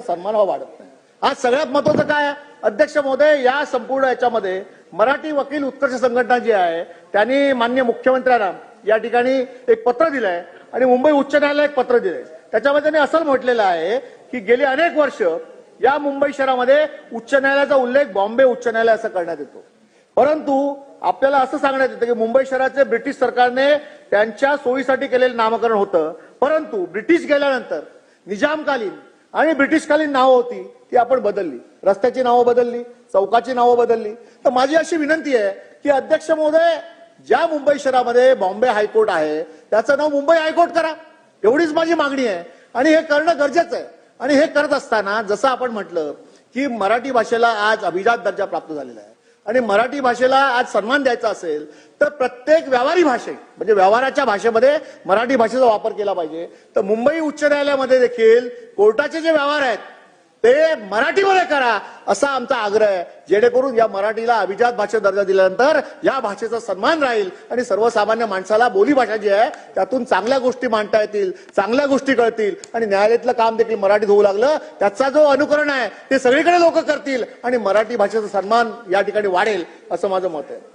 सन्मान हा वाढत नाही. आज सगळ्यात महत्वाचं काय अध्यक्ष महोदय या संपूर्ण याच्यामध्ये मराठी वकील उत्कर्ष संघटना जी आहे त्यांनी मान्य मुख्यमंत्र्यांना या ठिकाणी एक पत्र दिलंय आणि मुंबई उच्च न्यायालयाला एक पत्र दिलंय. त्याच्यामध्ये त्यांनी असं म्हटलेलं आहे की गेली अनेक वर्ष या मुंबई शहरामध्ये उच्च न्यायालयाचा उल्लेख बॉम्बे उच्च न्यायालय असं करण्यात येतो. परंतु आपल्याला असं सांगण्यात येतं की मुंबई शहराचे ब्रिटिश सरकारने त्यांच्या सोयीसाठी केलेलं नामकरण होतं. परंतु ब्रिटिश गेल्यानंतर निजामकालीन आणि ब्रिटिशकालीन नावं होती ती आपण बदलली. रस्त्याची नावं बदलली चौकाची नावं बदलली. तर माझी अशी विनंती आहे की अध्यक्ष महोदय ज्या मुंबई शहरामध्ये बॉम्बे हायकोर्ट आहे त्याचं नाव मुंबई हायकोर्ट करा. एवढीच माझी मागणी आहे. आणि हे करणं गरजेचं आहे. आणि हे करत असताना जसं आपण म्हटलं की मराठी भाषेला आज अभिजात दर्जा प्राप्त झालेला आहे. आणि मराठी भाषेला आज सन्मान द्यायचा असेल तर प्रत्येक व्यवहारी भाषे म्हणजे व्यवहाराच्या भाषेमध्ये मराठी भाषेचा वापर केला पाहिजे. तर मुंबई उच्च न्यायालयामध्ये देखील कोर्टाचे जे व्यवहार आहेत ते मराठीमध्ये करा असा आमचा आग्रह आहे. जेणेकरून या मराठीला अभिजात भाषेत दर्जा दिल्यानंतर या भाषेचा सन्मान राहील आणि सर्वसामान्य माणसाला बोलीभाषा जी आहे त्यातून चांगल्या गोष्टी मांडता येतील चांगल्या गोष्टी कळतील आणि न्यायालयातलं काम देखील मराठीत होऊ लागलं. त्याचा जो अनुकरण आहे ते सगळीकडे लोक करतील आणि मराठी भाषेचा सन्मान या ठिकाणी वाढेल असं माझं मत आहे.